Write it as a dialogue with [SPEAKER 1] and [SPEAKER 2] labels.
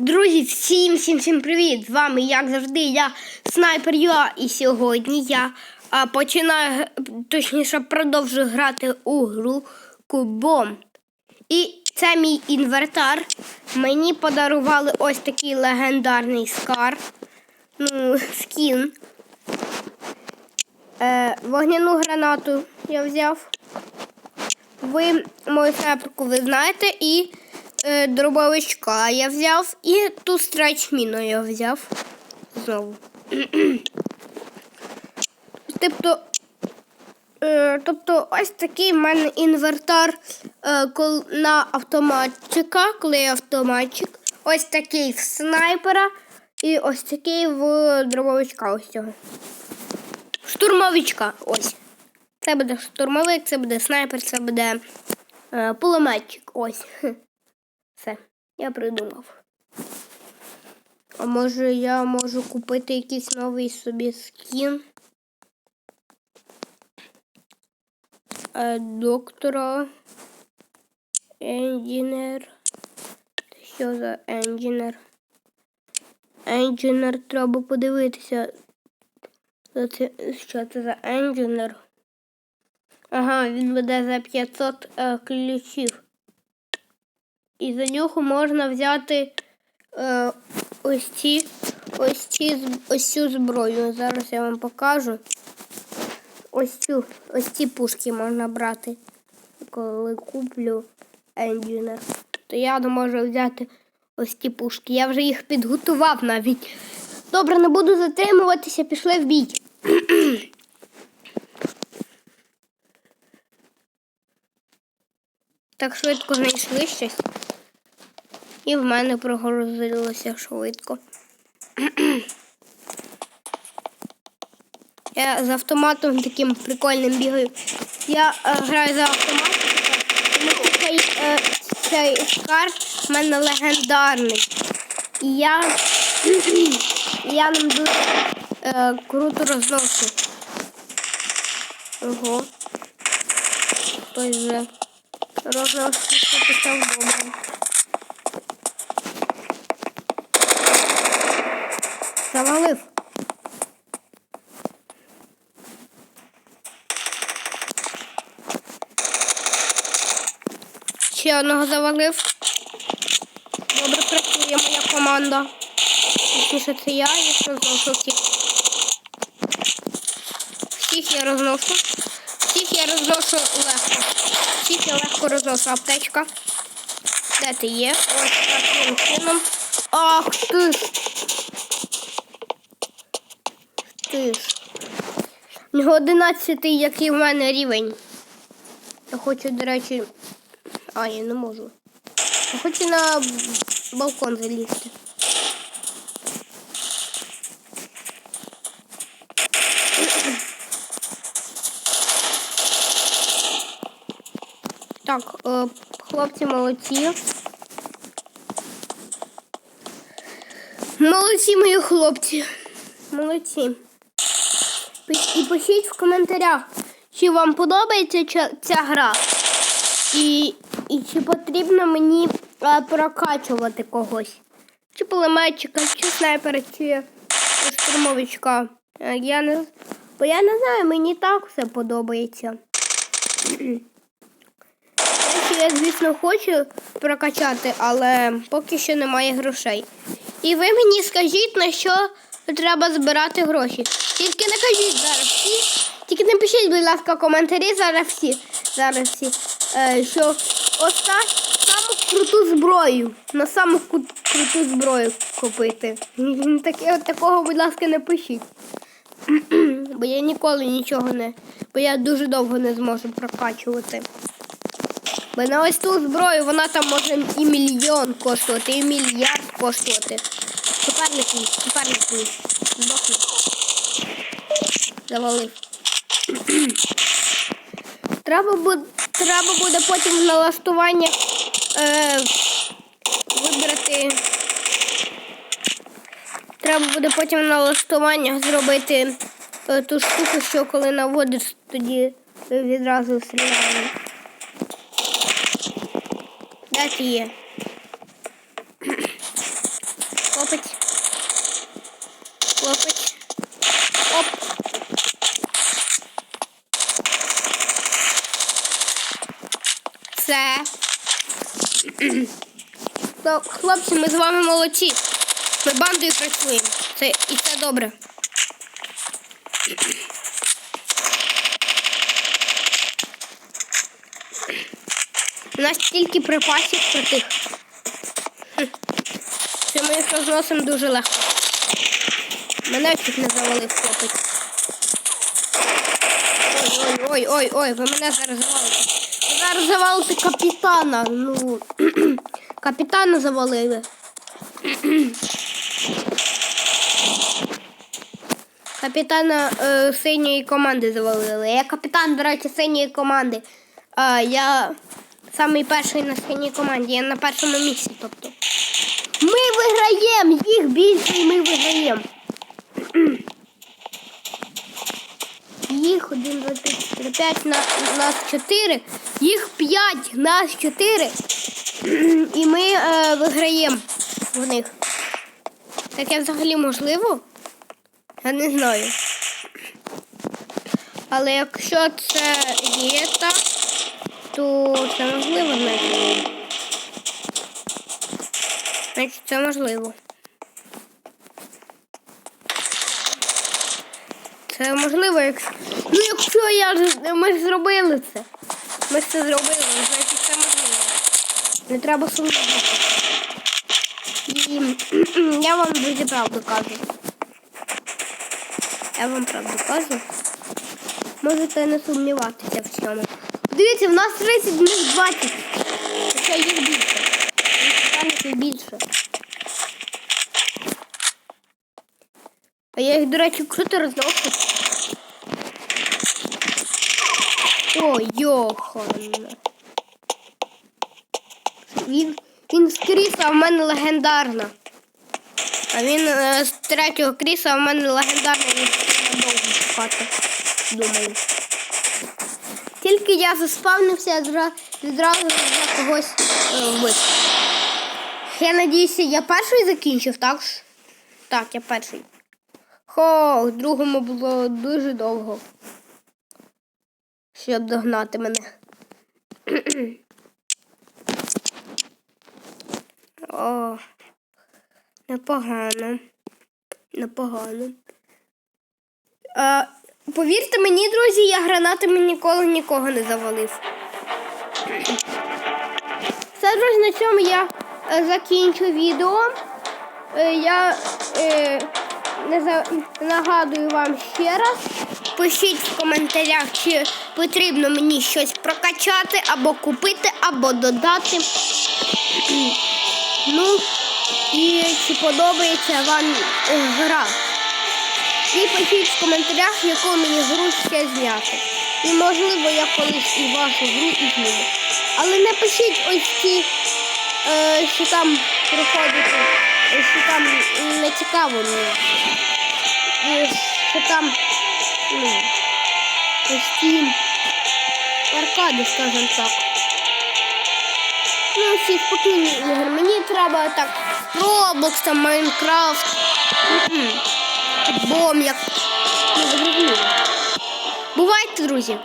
[SPEAKER 1] Друзі, всім всім всім привіт! З вами, як завжди, я Снайпер Юа, і сьогодні я а, починаю, точніше, продовжую грати у гру Кубом. І це мій інвертар. Мені подарували ось такий легендарний скар. Ну, скін. Е, вогняну гранату я взяв. Ви мою сепку ви знаєте, і е, дробовичка я взяв, і ту страйчміну я взяв знову. тобто, е, тобто, ось такий в мене інвертар е, кол, на автоматчика, коли я автоматчик. Ось такий в снайпера і ось такий в дробовичка. Ось цього. Штурмовичка. Ось. Це буде штурмовик, це буде снайпер, це буде е, пулеметчик. Ось. Все, я придумав. А може я можу купити якийсь новий собі скін? Е, доктора. Енджінер. Що за енджінер? Енджінер треба подивитися. Що це, за енджінер? Ага, він буде за 500 е, ключів. І за нього можна взяти е, ось ці, ось ці, ось цю зброю. Зараз я вам покажу. Ось цю, ось ці пушки можна брати. Коли куплю енджінер. То я можу взяти ось ці пушки. Я вже їх підготував навіть. Добре, не буду затримуватися, пішли в бій. Так швидко знайшли щось. І в мене прогрузилося швидко. Я з автоматом таким прикольним бігаю. Я е, граю за автоматом, тому що цей, е, цей скар в мене легендарний. І я, я ним дуже е, круто розношу. Ого. Хтось вже розносити писав добре. Завалив. Ще одного завалив. Добре працює моя команда. Точніше, це я, я розношу всіх. Всіх я розношу. Всіх я розношу легко. Всіх я легко розношу. Аптечка. Де ти є? Ось таким чином. Ах ти ж. У нього 11, який в мене рівень. Я хочу, до речі. А, я не можу. Я хочу на балкон залізти. Так, е, хлопці молодці. Молодці мої хлопці. Молодці. Пи- І пишіть в коментарях, чи вам подобається ця, гра. І, і чи потрібно мені е, прокачувати когось. Чи пулеметчика, чи снайпера, чи штурмовичка. Е, Я не, бо я не знаю, мені так все подобається. Я, звісно, хочу прокачати, але поки що немає грошей. І ви мені скажіть, на що треба збирати гроші. Тільки не кажіть зараз всі. Тільки не пишіть, будь ласка, коментарі зараз всі. Зараз всі. Е, що ось саму круту зброю. На саму круту зброю купити. Таке, от такого, будь ласка, не пишіть. Бо я ніколи нічого не. Бо я дуже довго не зможу прокачувати. Бо на ось ту зброю вона там може і мільйон коштувати, і мільярд коштувати. Суперник мій, суперник мій. Здохни. Завалив. треба, буде, треба буде потім налаштування е, вибрати. Треба буде потім в налаштуваннях зробити е, ту штуку, що коли наводиш, тоді відразу стріляє. Де ти є? хлопець. Хлопець. Оп. Це. То, хлопці, ми з вами молодці. Ми бандою працюємо. Це, і це добре. У нас стільки припасів про тих. Хм. Що ми їх розносимо дуже легко. Мене чуть не завалив хлопець. Ой, ой, ой, ой, ой, ви мене зараз завалите. Ви зараз капітана. Ну, капітана завалили. Капітана е, синьої команди завалили. Я капітан, до речі, синьої команди. А, я самий перший на синій команді. Я на першому місці. Тобто. Ми виграємо! Їх більше і ми виграємо. Їх 1, 2, 3, 4, 5, на, нас 4. Їх 5, нас 4. І ми е, виграємо в них. Таке взагалі можливо? Я не знаю. Але якщо це є так, то це можливо значить. Значить, це можливо. Це можливо, якщо. Ну, якщо я ми ж зробили це. Ми ж це зробили, значить це можливо. Не треба сумніватися. І я вам дуже правду кажу. Я вам правду кажу. Можете не сумніватися в цьому. Дивіться, в нас 30, в них 20. Хоча їх більше. Їх більше. А я їх, до речі, круто розношу. О, Йохан. Він, він з Кріса, а в мене легендарна. А він е, з третього кріса, а в мене легендарна, він довго шукати. Думаю. Тільки я заспавнився, я зра- відразу когось е, вбив. Я надіюся, я перший закінчив, так? Так, я перший. Хо, другому було дуже довго. Щоб догнати мене. О, непогано. Непогано. А, повірте мені, друзі, я гранатами ніколи нікого не завалив. Все, друзі, на цьому я е, закінчу відео. Е, я е, не за... нагадую вам ще раз. Пишіть в коментарях, чи потрібно мені щось прокачати, або купити, або додати. Ну, і чи подобається вам е, гра. І пишіть в коментарях, яку мені гру ще зняти. І можливо я колись і вашу гру і зніму. Але не пишіть ось ці, е, що там приходите, що там не цікаво мені. І що там ну, ось аркади, скажімо так. Ну, всі спокійні ігри. Мені треба так Roblox, там Майнкрафт. Бом, як. Ну. Бувайте, друзі.